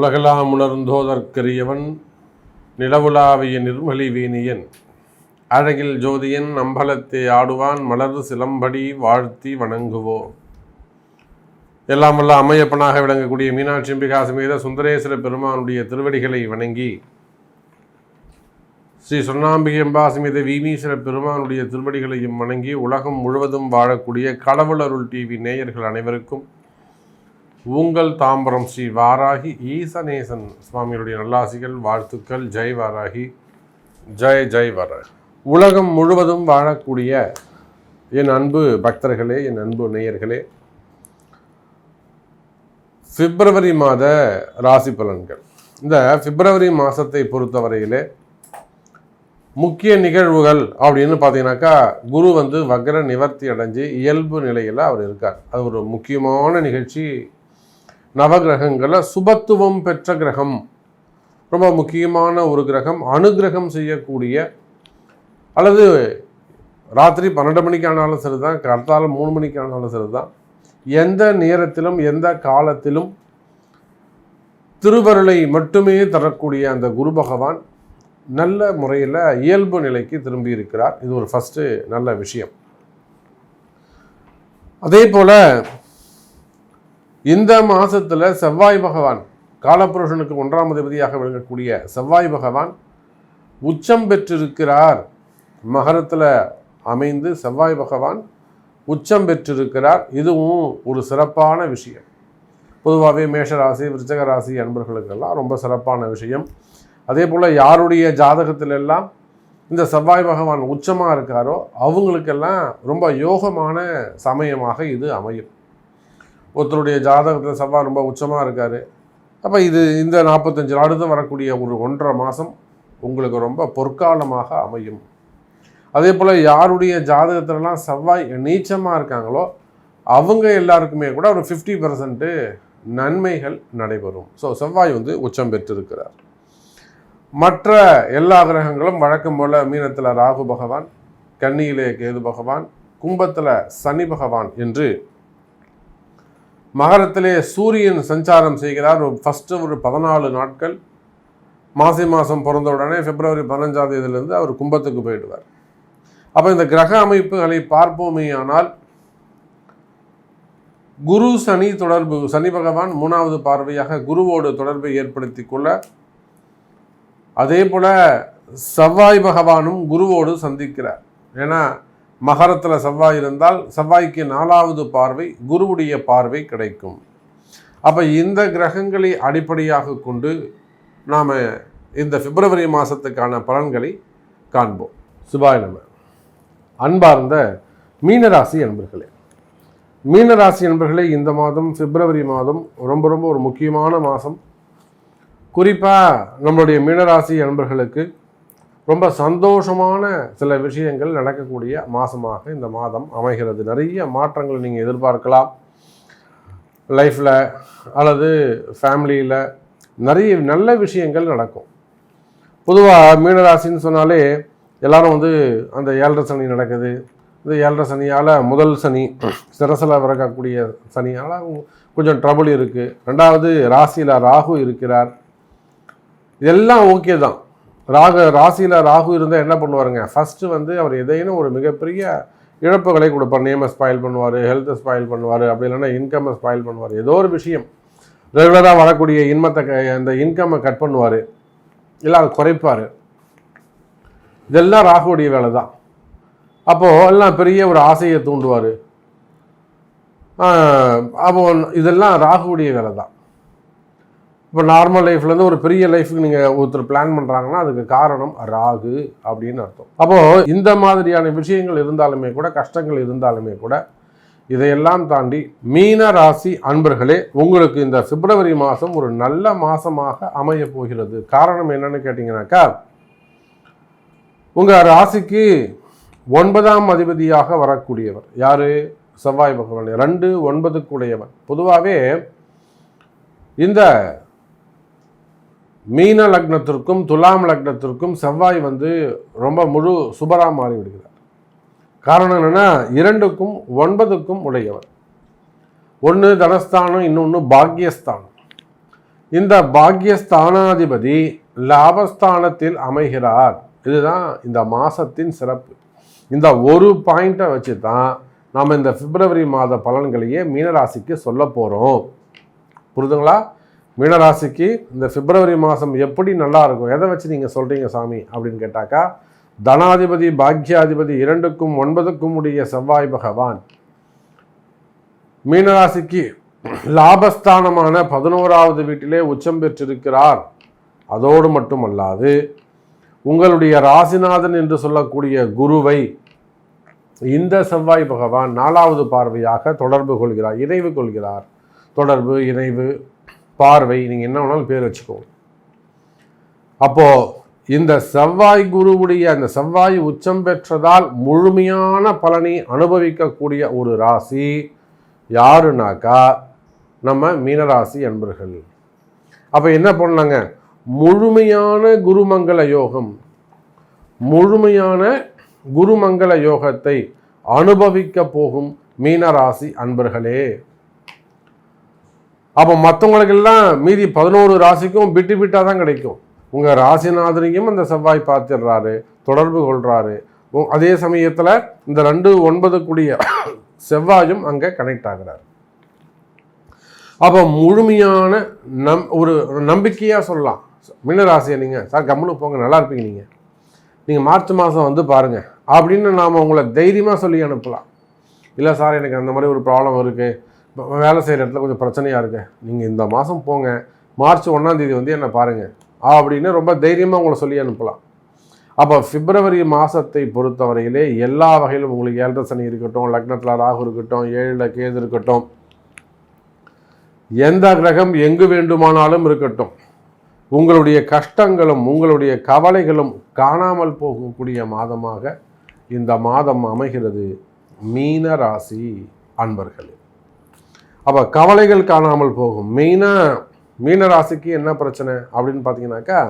உலகெல்லாம் உணர்ந்தோதற்கரியவன் நிலவுலாவிய நிர்மலி வீணியன். அழகில் ஜோதியன் அம்பலத்தை ஆடுவான் மலர் சிலம்படி வாழ்த்தி வணங்குவோம் எல்லாம் வல்ல அமையப்பனாக விளங்கக்கூடிய மீனாட்சி அம்பிகா சமேத சுந்தரேஸ்வர பெருமானுடைய திருவடிகளை வணங்கி ஸ்ரீ சொர்ணாம்பிகை அம்பா சமேத வீமீஸ்வர பெருமானுடைய திருவடிகளையும் வணங்கி உலகம் முழுவதும் வாழக்கூடிய கடவுளருள் டிவி நேயர்கள் அனைவருக்கும் உங்கள் தாம்பரம் ஸ்ரீ வாராகி ஈசநேசன் சுவாமியுடைய நல்லாசிகள் வாழ்த்துக்கள். ஜெய் வாராகி. ஜெய் ஜெய் வாராகி. உலகம் முழுவதும் வாழக்கூடிய என் அன்பு பக்தர்களே என் அன்பு நேயர்களே பிப்ரவரி மாத ராசி பலன்கள். இந்த பிப்ரவரி மாதத்தை பொறுத்தவரையிலே முக்கிய நிகழ்வுகள் அப்படின்னு பார்த்தீங்கன்னாக்கா குரு வந்து வக்ர நிவர்த்தி அடைஞ்சு இயல்பு நிலையில் அவர் இருக்கார். அது ஒரு முக்கியமான நிகழ்ச்சி. நவகிரகங்களில் சுபத்துவம் பெற்ற கிரகம். ரொம்ப முக்கியமான ஒரு கிரகம். அனுகிரகம் செய்யக்கூடிய அல்லது ராத்திரி பன்னெண்டு மணிக்கு ஆனாலும் சரி தான் கர்த்தால மூணு மணிக்கு ஆனாலும் சரி தான் எந்த நேரத்திலும் எந்த காலத்திலும் திருவருளை மட்டுமே தரக்கூடிய அந்த குரு பகவான் நல்ல முறையில் இயல்பு நிலைக்கு திரும்பி இருக்கிறார். இது ஒரு ஃபஸ்ட்டு நல்ல விஷயம். அதே போல் இந்த மாதத்தில் செவ்வாய் பகவான் காலபுருஷனுக்கு ஒன்றாம் அதிபதியாக விளங்கக்கூடிய செவ்வாய் பகவான் உச்சம் பெற்றிருக்கிறார். மகரத்தில் அமைந்து செவ்வாய் பகவான் உச்சம் பெற்றிருக்கிறார். இதுவும் ஒரு சிறப்பான விஷயம். பொதுவாகவே மேஷராசி விருச்சக ராசி அன்பர்களுக்கெல்லாம் ரொம்ப சிறப்பான விஷயம். அதே போல் யாருடைய ஜாதகத்திலெல்லாம் இந்த செவ்வாய் பகவான் உச்சமாக இருக்காரோ அவங்களுக்கெல்லாம் ரொம்ப யோகமான சமயமாக இது அமையும். ஒருத்தருடைய ஜாதகத்தில் செவ்வாய் ரொம்ப உச்சமாக இருக்கார். அப்போ இது இந்த நாற்பத்தஞ்சு அடுத்து வரக்கூடிய ஒரு ஒன்றரை மாதம் உங்களுக்கு ரொம்ப பொற்காலமாக அமையும். அதே போல் யாருடைய ஜாதகத்திலலாம் செவ்வாய் நீச்சமாக இருக்காங்களோ அவங்க எல்லாருக்குமே கூட ஒரு ஃபிஃப்டி பர்சன்ட்டு நன்மைகள் நடைபெறும். ஸோ செவ்வாய் வந்து உச்சம் பெற்றிருக்கிறார். மற்ற எல்லா கிரகங்களும் வழக்கம் போல் மீனத்தில் ராகு பகவான் கன்னியிலே கேது பகவான் கும்பத்தில் சனி பகவான் என்று மகரத்திலே சூரியன் சஞ்சாரம் செய்கிறார். ஃபஸ்ட்டு ஒரு பதினாலு நாட்கள். மாசி மாதம் பிறந்த உடனே பிப்ரவரி பதினஞ்சாம் தேதியிலேருந்து அவர் கும்பத்துக்கு போயிடுவார். அப்போ இந்த கிரக அமைப்புகளை பார்ப்போமே ஆனால் குரு சனி தொடர்பு சனி பகவான் மூணாவது பார்வையாக குருவோடு தொடர்பை ஏற்படுத்தி கொள்ள அதே போல் செவ்வாய் பகவானும் குருவோடு சந்திக்கிறார். ஏன்னா மகரத்தில் செவ்வாய் இருந்தால் செவ்வாய்க்கு நாலாவது பார்வை குருவுடைய பார்வை கிடைக்கும். அப்போ இந்த கிரகங்களை அடிப்படையாக கொண்டு நாம் இந்த பிப்ரவரி மாதத்துக்கான பலன்களை காண்போம். சிவாய் நம்ம அன்பார்ந்த மீனராசி அன்பர்களே மீனராசி அன்பர்களே இந்த மாதம் பிப்ரவரி மாதம் ரொம்ப ரொம்ப ஒரு முக்கியமான மாதம். குறிப்பாக நம்மளுடைய மீனராசி அன்பர்களுக்கு ரொம்ப சந்தோஷமான சில விஷயங்கள் நடக்கக்கூடிய மாதமாக இந்த மாதம் அமைகிறது. நிறைய மாற்றங்கள் நீங்கள் எதிர்பார்க்கலாம். லைஃப்பில் அல்லது ஃபேமிலியில் நிறைய நல்ல விஷயங்கள் நடக்கும். பொதுவாக மீனராசின்னு சொன்னாலே எல்லாரும் வந்து அந்த ஏழரை சனி நடக்குது. இந்த ஏழரை சனியால் முதல் சனி சிரசில் விறக்கக்கூடிய சனியால் கொஞ்சம் ட்ரபுள் இருக்குது ரெண்டாவது ராசியில் ராகு இருக்கிறார். இதெல்லாம் ஓகே தான். ராகு ராசியில் ராகு இருந்தால் என்ன பண்ணுவாருங்க? ஃபஸ்ட்டு வந்து அவர் எதையும் ஒரு மிகப்பெரிய இழப்புகளை கொடுப்பார். நேமை ஸ்பாயில் பண்ணுவார் ஹெல்த்தை ஸ்பாயில் பண்ணுவார் அப்படி இல்லைன்னா இன்கம்மை ஸ்பாயில் பண்ணுவார். ஏதோ ஒரு விஷயம். ரெகுலராக வரக்கூடிய இன்மத்தை க அந்த இன்கம்மை கட் பண்ணுவார். இல்லை அதை குறைப்பார். இதெல்லாம் ராகுடைய வேலை தான் அப்போது எல்லாம் பெரிய ஒரு ஆசையை தூண்டுவார். அப்போ இதெல்லாம் ராகுடைய வேலை தான் இப்போ நார்மல் லைஃப்லேருந்து ஒரு பெரிய லைஃபுக்கு நீங்கள் ஒருத்தர் பிளான் பண்ணுறாங்கன்னா அதுக்கு காரணம் ராகு அப்படின்னு அர்த்தம். அப்போது இந்த மாதிரியான விஷயங்கள் இருந்தாலுமே கூட கஷ்டங்கள் இருந்தாலுமே கூட இதையெல்லாம் தாண்டி மீன ராசி அன்பர்களே உங்களுக்கு இந்த பிப்ரவரி மாதம் ஒரு நல்ல மாதமாக அமைய போகிறது. காரணம் என்னன்னு கேட்டிங்கனாக்கா உங்கள் ராசிக்கு ஒன்பதாம் அதிபதியாக வரக்கூடியவர். யார்? செவ்வாய் பகவான். ரெண்டு ஒன்பதுக்குடையவர் பொதுவாகவே இந்த மீன லக்னத்திற்கும் துலாம் லக்னத்திற்கும் செவ்வாய் வந்து ரொம்ப முழு சுபராக மாறிவிடுகிறார். காரணம் என்னென்னா இரண்டுக்கும் ஒன்பதுக்கும் உடையவர். ஒன்று தனஸ்தானம் இன்னொன்று பாக்யஸ்தானம். இந்த பாக்யஸ்தானாதிபதி லாபஸ்தானத்தில் அமைகிறார். இதுதான் இந்த மாதத்தின் சிறப்பு. இந்த ஒரு பாயிண்ட்டை வச்சு தான் நாம் இந்த பிப்ரவரி மாத பலன்களையே மீனராசிக்கு சொல்ல போகிறோம் புரிதுங்களா? மீனராசிக்கு இந்த பிப்ரவரி மாதம் எப்படி நல்லா இருக்கும்? எதை வச்சு நீங்கள் சொல்கிறீங்க சாமி? அப்படின்னு கேட்டாக்கா தனாதிபதி பாக்யாதிபதி இரண்டுக்கும் ஒன்பதுக்கும் உடைய செவ்வாய் பகவான் மீனராசிக்கு லாபஸ்தானமான பதினோராவது வீட்டிலே உச்சம் பெற்றிருக்கிறார். அதோடு மட்டுமல்லாது உங்களுடைய ராசிநாதன் என்று சொல்லக்கூடிய குருவை இந்த செவ்வாய் பகவான் நாலாவது பார்வையாக தொடர்பு கொள்கிறார் இணைவு கொள்கிறார். தொடர்பு இணைவு பார்வை நீங்கள் என்ன வேணாலும் பேர் வச்சுக்கோங்க. அப்போ இந்த செவ்வாய் குருவுடைய அந்த செவ்வாய் உச்சம் பெற்றதால் முழுமையான பலனை அனுபவிக்கக்கூடிய ஒரு ராசி யாருனாக்கா நம்ம மீனராசி அன்பர்கள். அப்போ என்ன பண்ணலாங்க? முழுமையான குருமங்கள யோகம் முழுமையான குருமங்கள யோகத்தை அனுபவிக்க போகும் மீனராசி அன்பர்களே. அப்போ மற்றவங்களுக்கெல்லாம் மீதி பதினோரு ராசிக்கும் பிட்டு பிட்டாக தான் கிடைக்கும். உங்கள் ராசிநாதனையும் அந்த செவ்வாய் பார்த்துடுறாரு தொடர்பு கொள்கிறாரு அதே சமயத்தில் இந்த ரெண்டு ஒன்பது கூடிய செவ்வாயும் அங்கே கனெக்ட் ஆகிறார். அப்போ முழுமையான நம் ஒரு நம்பிக்கையாக சொல்லலாம். மீனராசியை நீங்கள் சார் கம்முன்னு போங்க நல்லா இருப்பீங்க நீங்கள் நீங்கள் மார்ச் மாதம் வந்து பாருங்கள் அப்படின்னு நாம் உங்களை தைரியமாக சொல்லி அனுப்பலாம். இல்லை சார் எனக்கு அந்த மாதிரி ஒரு ப்ராப்ளம் இருக்குது வேலை செய்கிற இடத்துல கொஞ்சம் பிரச்சனையாக இருக்குது நீங்கள் இந்த மாதம் போங்க. மார்ச் ஒன்றாந்தேதி வந்து என்னை பாருங்கள் அப்படின்னு ரொம்ப தைரியமாக உங்களை சொல்லி அனுப்பலாம். அப்போ பிப்ரவரி மாதத்தை பொறுத்தவரையிலே எல்லா வகையிலும் உங்களுக்கு ஏழரை சனி இருக்கட்டும் லக்னத்தில் ராகு இருக்கட்டும் ஏழில் கேது இருக்கட்டும் எந்த கிரகம் எங்கு வேண்டுமானாலும் இருக்கட்டும் உங்களுடைய கஷ்டங்களும் உங்களுடைய கவலைகளும் காணாமல் போகக்கூடிய மாதமாக இந்த மாதம் அமைகிறது மீன ராசி அன்பர்களே. அப்போ கவலைகள் காணாமல் போகும். மெயினாக மீன ராசிக்கு என்ன பிரச்சனை? அப்படின்னு பார்த்தீங்கன்னாக்கா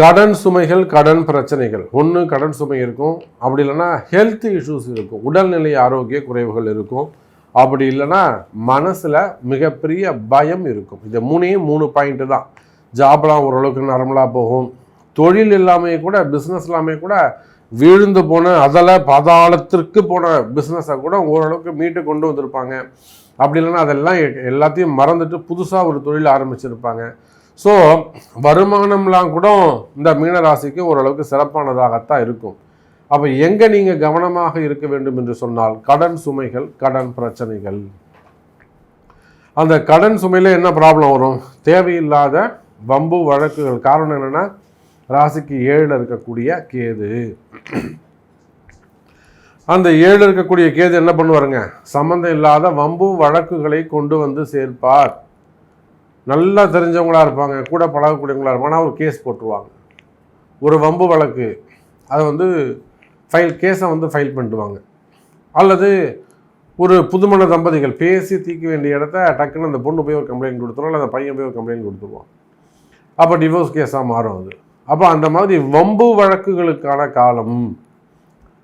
கடன் சுமைகள் கடன் பிரச்சனைகள். ஒன்று கடன் சுமை இருக்கும். அப்படி இல்லைன்னா ஹெல்த் இஷ்யூஸ் இருக்கும். உடல்நிலை ஆரோக்கிய குறைவுகள் இருக்கும். அப்படி இல்லைன்னா மனசில் மிகப்பெரிய பயம் இருக்கும். இது மூணையும் மூணு பாயிண்ட்டு தான். ஜாப்லாம் ஓரளவுக்கு நார்மலாக போகும். தொழில் எல்லாமே கூட பிஸ்னஸ் எல்லாமே கூட விழுந்து போன அதில் பதாளத்திற்கு போன பிஸ்னஸை கூட ஓரளவுக்கு மீட்டு கொண்டு வந்திருப்பாங்க. அப்படி இல்லைன்னா அதெல்லாம் எல்லாத்தையும் மறந்துட்டு புதுசாக ஒரு தொழில் ஆரம்பிச்சிருப்பாங்க. ஸோ வருமானம்லாம் கூட இந்த மீனராசிக்கு ஓரளவுக்கு சிறப்பானதாகத்தான் இருக்கும். அப்போ எங்கே நீங்கள் கவனமாக இருக்க வேண்டும் என்று சொன்னால் கடன் சுமைகள் கடன் பிரச்சனைகள். அந்த கடன் சுமையில் என்ன ப்ராப்ளம் வரும்? தேவையில்லாத வம்பு வழக்குகள். காரணம் என்னென்னா ராசிக்கு ஏழில் இருக்கக்கூடிய கேது. அந்த ஏழு இருக்கக்கூடிய கேது என்ன பண்ணுவாருங்க? சம்மந்தம் இல்லாத வம்பு வழக்குகளை கொண்டு வந்து சேர்ப்பார். நல்லா தெரிஞ்சவங்களாக இருப்பாங்க கூட பழகக்கூடியவங்களாக இருப்பாங்க. ஒரு கேஸ் போட்டுருவாங்க. ஒரு வம்பு வழக்கு. அதை வந்து ஃபைல் கேஸை வந்து ஃபைல் பண்ணிடுவாங்க. அல்லது ஒரு புதுமண தம்பதிகள் பேசி தீர்க்க வேண்டிய இடத்த டக்குன்னு அந்த பொண்ணு போய் ஒரு கம்ப்ளைண்ட் கொடுத்துருவோம் இல்லை அந்த பையன் போய் ஒரு கம்ப்ளைண்ட் கொடுத்துருவோம் அப்போ டிவோர்ஸ் கேஸாக மாறும் அது. அப்போ அந்த மாதிரி வம்பு வழக்குகளுக்கான காலம்.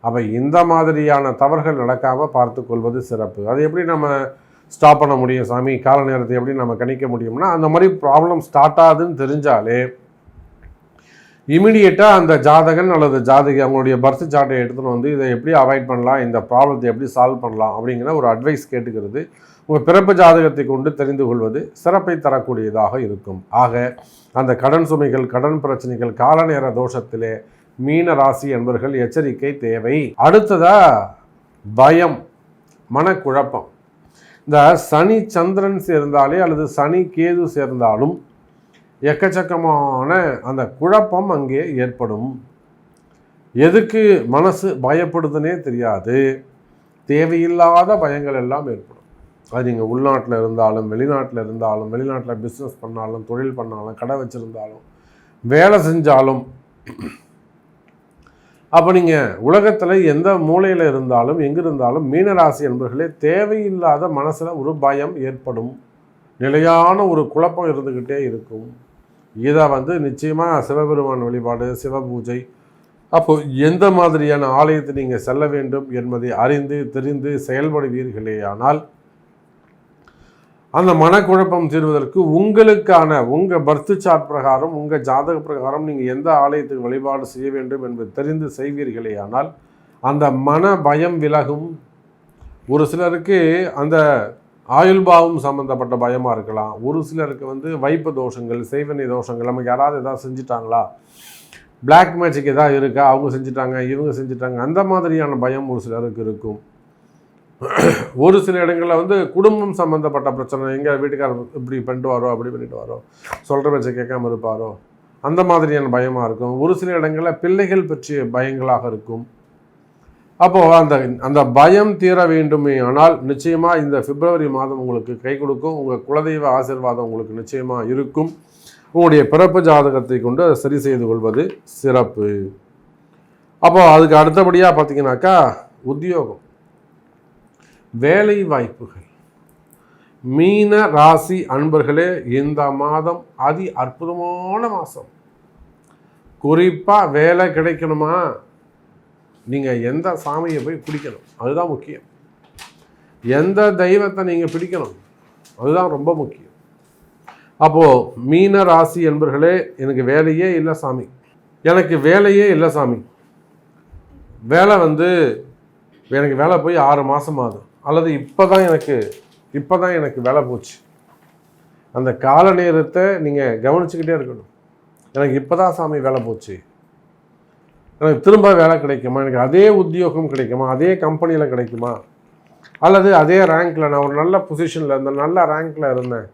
அப்போ இந்த மாதிரியான தவறுகள் நடக்காமல் பார்த்து கொள்வது சிறப்பு. அது எப்படி நம்ம ஸ்டாப் பண்ண முடியும் சாமி? கால நேரத்தை எப்படி நம்ம கணிக்க முடியும்னா அந்த மாதிரி ப்ராப்ளம் ஸ்டார்ட் ஆகுதுன்னு தெரிஞ்சாலே இமீடியட்டாக அந்த ஜாதகன் அல்லது ஜாதகி அவங்களுடைய பர்த் சார்ட்டை எடுத்துகிட்டு வந்து இதை எப்படி அவாய்ட் பண்ணலாம் இந்த ப்ராப்ளத்தை எப்படி சால்வ் பண்ணலாம் அப்படிங்கிற ஒரு அட்வைஸ் கேட்டுக்கிறது. உங்கள் பிறப்பு ஜாதகத்தை கொண்டு தெரிந்து கொள்வது சிறப்பை தரக்கூடியதாக இருக்கும். ஆக அந்த கடன் சுமைகள் கடன் பிரச்சனைகள் காலநேர தோஷத்திலே மீன ராசி என்பவர்கள் எச்சரிக்கை தேவை. அடுத்ததா பயம் மனக்குழப்பம். இந்த சனி சந்திரன் சேர்ந்தாலே அல்லது சனி கேது சேர்ந்தாலும் எக்கச்சக்கமான அந்த குழப்பம் அங்கே ஏற்படும். எதுக்கு மனசு பயப்படுதுன்னே தெரியாது. தேவையில்லாத பயங்கள் எல்லாம் ஏற்படும். அது நீங்கள் உள்நாட்டில் இருந்தாலும் வெளிநாட்டில் இருந்தாலும் வெளிநாட்டில் பிஸ்னஸ் பண்ணாலும் தொழில் பண்ணாலும் கடை வச்சுருந்தாலும் வேலை செஞ்சாலும் அப்போ நீங்கள் உலகத்தில் எந்த மூலையில் இருந்தாலும் எங்கே இருந்தாலும் மீனராசி என்பர்களே தேவையில்லாத மனசில் ஒரு பயம் ஏற்படும். நிலையான ஒரு குழப்பம் இருந்துக்கிட்டே இருக்கும். இதை வந்து நிச்சயமாக சிவபெருமான் வழிபாடு சிவ பூஜை அப்போது எந்த மாதிரியான ஆலயத்தை நீங்கள் செல்ல வேண்டும் என்பதை அறிந்து தெரிந்து செயல்படுவீர்களேயானால் அந்த மனக்குழப்பம் தீர்வதற்கு உங்களுக்கான உங்கள் பர்த் சார்ட் பிரகாரம் உங்கள் ஜாதக பிரகாரம் நீங்கள் எந்த ஆலயத்துக்கு வழிபாடு செய்ய வேண்டும் என்பது தெரிந்து செய்வீர்களே ஆனால் அந்த மன பயம் விலகும். ஒரு சிலருக்கு அந்த ஆயுள்பாவம் சம்மந்தப்பட்ட பயமாக இருக்கலாம். ஒரு சிலருக்கு வந்து வைப்பு தோஷங்கள் செய்வனை தோஷங்கள் நமக்கு யாராவது எதாவது செஞ்சுட்டாங்களா? பிளாக் மேஜிக் எதாவது இருக்கா? அவங்க செஞ்சுட்டாங்க இவங்க செஞ்சுட்டாங்க அந்த மாதிரியான பயம் ஒரு சிலருக்கு இருக்கும். ஒரு சில இடங்களில் வந்து குடும்பம் சம்மந்தப்பட்ட பிரச்சனை எங்கள் வீட்டுக்காரர் இப்படி பண்ணிட்டு வரோ அப்படி பண்ணிட்டு வரோ சொல்கிற பேச்சை கேட்காம இருப்பாரோ அந்த மாதிரியான பயமாக இருக்கும். ஒரு சில இடங்களில் பிள்ளைகள் பற்றிய பயங்களாக இருக்கும். அப்போது அந்த அந்த பயம் தீர வேண்டுமே ஆனால் நிச்சயமாக இந்த பிப்ரவரி மாதம் உங்களுக்கு கை கொடுக்கும். உங்கள் குலதெய்வ ஆசீர்வாதம் உங்களுக்கு நிச்சயமாக இருக்கும். உங்களுடைய பிறப்பு ஜாதகத்தை கொண்டு அதை சரி செய்து கொள்வது சிறப்பு. அப்போது அதுக்கு அடுத்தபடியாக பார்த்தீங்கன்னாக்கா உத்தியோகம். வேலை வாய்ப்புகள் மீன ராசி அன்பர்களே இந்த மாதம் அதி அற்புதமான மாதம் குறிப்பாக வேலை கிடைக்கணுமா? நீங்கள் எந்த சாமியை போய் பிடிக்கணும்? அதுதான் முக்கியம். எந்த தெய்வத்தை நீங்கள் பிடிக்கணும்? அதுதான் ரொம்ப முக்கியம். அப்போது மீன ராசி என்பர்களே எனக்கு வேலையே இல்லை சாமி. எனக்கு வேலையே இல்லை சாமி. வேலை வந்து எனக்கு வேலை போய் ஆறு மாதம் ஆகுது. அல்லது இப்போ தான் எனக்கு இப்போ தான் எனக்கு வேலை போச்சு. அந்த கால நேரத்தை நீங்கள் கவனிச்சுக்கிட்டே இருக்கணும். எனக்கு இப்போ தான் சாமி வேலை போச்சு. எனக்கு திரும்ப வேலை கிடைக்குமா? எனக்கு அதே உத்தியோகம் கிடைக்குமா? அதே கம்பெனியில் கிடைக்குமா? அல்லது அதே ரேங்க்கில் நான் ஒரு நல்ல பொசிஷனில் இருந்தேன் நல்ல ரேங்க்கில் இருந்தேன்.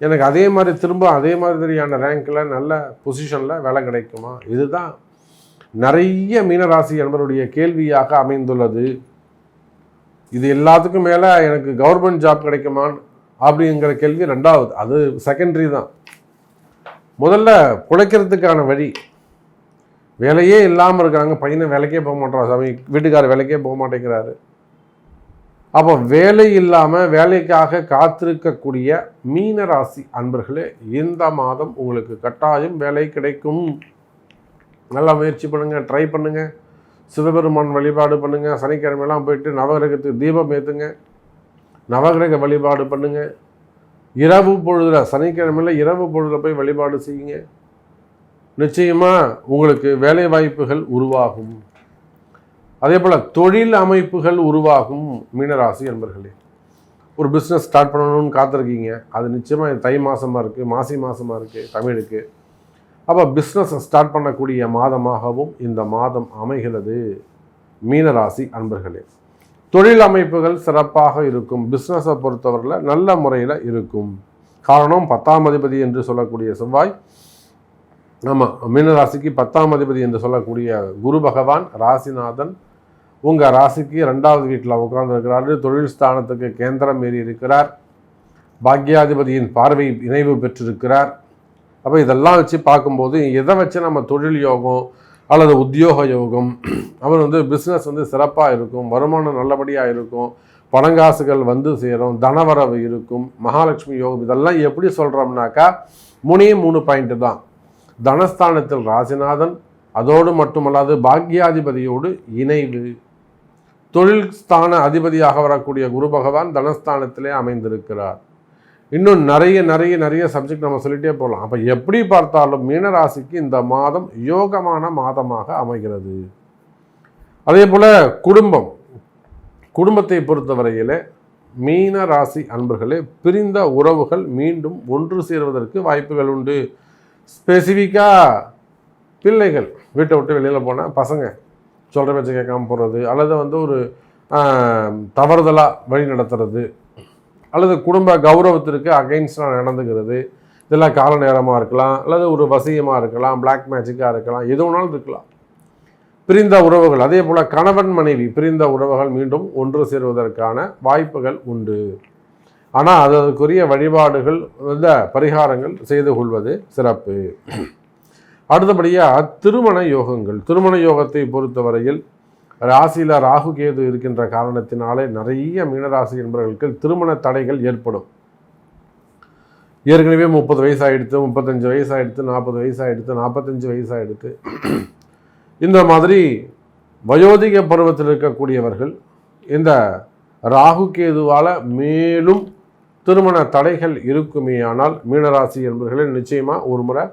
எனக்கு அதே மாதிரி திரும்ப அதே மாதிரியான ரேங்க்கில் நல்ல பொசிஷனில் வேலை கிடைக்குமா? இதுதான் நிறைய மீனராசி என்பவருடைய கேள்வியாக அமைந்துள்ளது. இது எல்லாத்துக்கும் மேலே எனக்கு கவர்மெண்ட் ஜாப் கிடைக்குமான்னு அப்படிங்கிற கேள்வி ரெண்டாவது. அது செகண்டரி தான். முதல்ல பிழைக்கிறதுக்கான வழி. வேலையே இல்லாமல் இருக்காங்க. பையனை வேலைக்கே போக மாட்டான் சாமி. வீட்டுக்கார வேலைக்கே போக மாட்டேங்கிறாரு. அப்போ வேலை இல்லாமல் வேலைக்காக காத்திருக்கக்கூடிய மீன ராசி அன்பர்களே இந்த மாதம் உங்களுக்கு கட்டாயம் வேலை கிடைக்கும். நல்லா முயற்சி பண்ணுங்கள் ட்ரை பண்ணுங்கள் சிவபெருமான் வழிபாடு பண்ணுங்கள் சனிக்கிழமையெல்லாம் போயிட்டு நவகிரகத்துக்கு தீபம் ஏற்றுங்க நவகிரக வழிபாடு பண்ணுங்கள் இரவு பொழுதில் சனிக்கிழமையில் இரவு பொழுதில் போய் வழிபாடு செய்யுங்க. நிச்சயமாக உங்களுக்கு வேலை வாய்ப்புகள் உருவாகும். அதே போல் தொழில் அமைப்புகள் உருவாகும் மீனராசி என்பர்களே. ஒரு பிஸ்னஸ் ஸ்டார்ட் பண்ணணும்னு காத்திருக்கீங்க. அது நிச்சயமாக தை மாதமாக இருக்குது மாசி மாதமாக இருக்குது தமிழுக்கு. அப்போ பிஸ்னஸை ஸ்டார்ட் பண்ணக்கூடிய மாதமாகவும் இந்த மாதம் அமைகிறது. மீனராசி அன்பர்களே தொழில் அமைப்புகள் சிறப்பாக இருக்கும். பிஸ்னஸை பொறுத்தவரையில் நல்ல முறையில் இருக்கும். காரணம் பத்தாம் அதிபதி என்று சொல்லக்கூடிய செவ்வாய் ஆமாம் மீனராசிக்கு பத்தாம் அதிபதி என்று சொல்லக்கூடிய குரு பகவான் ராசிநாதன் உங்கள் ராசிக்கு ரெண்டாவது வீட்டில் உட்கார்ந்துருக்கிறாரு தொழில் ஸ்தானத்துக்கு கேந்திரம் ஏறி இருக்கிறார். பாக்யாதிபதியின் பார்வை இணைவு பெற்றிருக்கிறார். அப்போ இதெல்லாம் வச்சு பார்க்கும்போது எதை வச்சு நம்ம தொழில் யோகம் அல்லது உத்தியோக யோகம் அவர் வந்து பிஸ்னஸ் வந்து சிறப்பாக இருக்கும் வருமானம் நல்லபடியாக இருக்கும் பணங்காசுகள் வந்து சேரும் தனவரவு இருக்கும் மகாலட்சுமி யோகம் இதெல்லாம் எப்படி சொல்கிறோம்னாக்கா மூணே மூணு பாயிண்ட்டு தான். தனஸ்தானத்தில் ராசிநாதன் அதோடு மட்டுமல்லாது பாக்யாதிபதியோடு இணைவு. தொழில் ஸ்தான அதிபதியாக வரக்கூடிய குரு பகவான் தனஸ்தானத்திலே அமைந்திருக்கிறார். இன்னும் நிறைய நிறைய நிறைய சப்ஜெக்ட் நம்ம சொல்லிகிட்டே போகலாம் அப்போ எப்படி பார்த்தாலும் மீனராசிக்கு இந்த மாதம் யோகமான மாதமாக அமைகிறது. அதே போல் குடும்பம். குடும்பத்தை பொறுத்தவரையில் மீன ராசி அன்பர்களே பிரிந்த உறவுகள் மீண்டும் ஒன்று சேருவதற்கு வாய்ப்புகள் உண்டு. ஸ்பெசிஃபிக்காக பிள்ளைகள் வீட்டை விட்டு வெளியில் போனால் பசங்க சொல்கிற பேச்சு கேட்காம போகிறது அல்லது வந்து ஒரு தவறுதலாக வழி நடத்துறது அல்லது குடும்ப கௌரவத்திற்கு அகைன்ஸ்டாக நடந்துக்கிறது. இதெல்லாம் கால நேரமாக இருக்கலாம் அல்லது ஒரு வசியமாக இருக்கலாம் பிளாக் மேஜிக்காக இருக்கலாம் எது வேணாலும் இருக்கலாம். பிரிந்த உறவுகள் அதே போல் கணவன் மனைவி பிரிந்த உறவுகள் மீண்டும் ஒன்று சேருவதற்கான வாய்ப்புகள் உண்டு. ஆனால் அதற்குரிய வழிபாடுகள் இந்த பரிகாரங்கள் செய்து கொள்வது சிறப்பு. அடுத்தபடியாக திருமண யோகங்கள். திருமண யோகத்தை பொறுத்தவரையில் ராசியில் ராகு கேது இருக்கின்ற காரணத்தினாலே நிறைய மீனராசி என்பவர்களுக்கு திருமண தடைகள் ஏற்படும். ஏற்கனவே முப்பது வயசாகிடுத்து முப்பத்தஞ்சு வயசாகிடுத்து நாற்பது வயசாகிடுத்து நாற்பத்தஞ்சு வயசாகிடுத்து இந்த மாதிரி வயோதிக பருவத்தில் இருக்கக்கூடியவர்கள் இந்த ராகு கேதுவால் மேலும் திருமண தடைகள் இருக்குமே ஆனால் மீனராசி என்பவர்களே நிச்சயமாக ஒரு முறை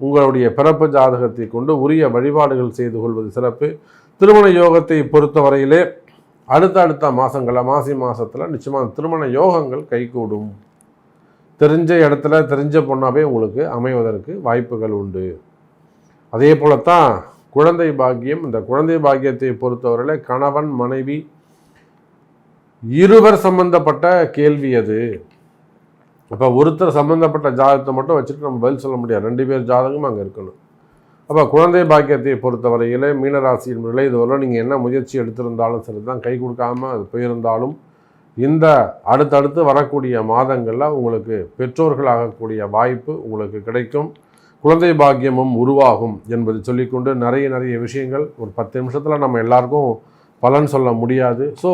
உங்களுடைய பிறப்பு ஜாதகத்தை கொண்டு உரிய வழிபாடுகள் செய்து கொள்வது சிறப்பு. திருமண யோகத்தை பொறுத்தவரையிலே அடுத்தடுத்த மாதங்களில் மாசி மாதத்தில் நிச்சயமாக திருமண யோகங்கள் கைகூடும். தெரிஞ்ச இடத்துல தெரிஞ்ச பொண்ணாவே உங்களுக்கு அமைவதற்கு வாய்ப்புகள் உண்டு. அதே போலத்தான் குழந்தை பாக்கியம் இந்த குழந்தை பாக்கியத்தை பொறுத்தவரையில் கணவன் மனைவி இருவர் சம்பந்தப்பட்ட கேள்வி அது. அப்போ ஒருத்தர் சம்பந்தப்பட்ட ஜாதகத்தை மட்டும் வச்சுட்டு நம்ம பதில் சொல்ல முடியாது. ரெண்டு பேர் ஜாதகமும் அங்கே இருக்கணும். அப்போ குழந்தை பாக்கியத்தை பொறுத்தவரையில் மீனராசி என்பதில் இதுவரை நீங்கள் என்ன முயற்சி எடுத்திருந்தாலும் சரி தான் கை கொடுக்காம அது போயிருந்தாலும் இந்த அடுத்தடுத்து வரக்கூடிய மாதங்களில் உங்களுக்கு பெற்றோர்கள் ஆகக்கூடிய வாய்ப்பு உங்களுக்கு கிடைக்கும். குழந்தை பாக்கியமும் உருவாகும் என்பதை சொல்லிக்கொண்டு நிறைய நிறைய விஷயங்கள் ஒரு பத்து நிமிஷத்தில் நம்ம எல்லாருக்கும் பலன் சொல்ல முடியாது. ஸோ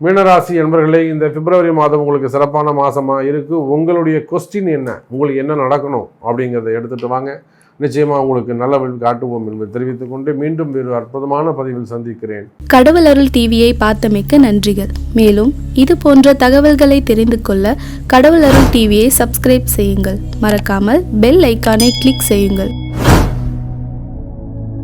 மீனராசி என்பர்களே இந்த பிப்ரவரி மாதம் உங்களுக்கு சிறப்பான மாதமாக இருக்குது உங்களுடைய கொஸ்டின் என்ன? உங்களுக்கு என்ன நடக்கணும்? அப்படிங்கிறத எடுத்துகிட்டு வாங்க. நிச்சயமாக உங்களுக்கு நல்லவன் காட்டுவோம் என்பதை தெரிவித்துக் கொண்டு மீண்டும் வேறு அற்புதமான பதிவில் சந்திக்கிறேன். கடவுள் அருள் டிவியை பார்த்தமைக்க நன்றிகள். மேலும் இது போன்ற தகவல்களை தெரிந்து கொள்ள கடவுள் அருள் டிவியை சப்ஸ்கிரைப் செய்யுங்கள். மறக்காமல் பெல் ஐக்கானை கிளிக் செய்யுங்கள்.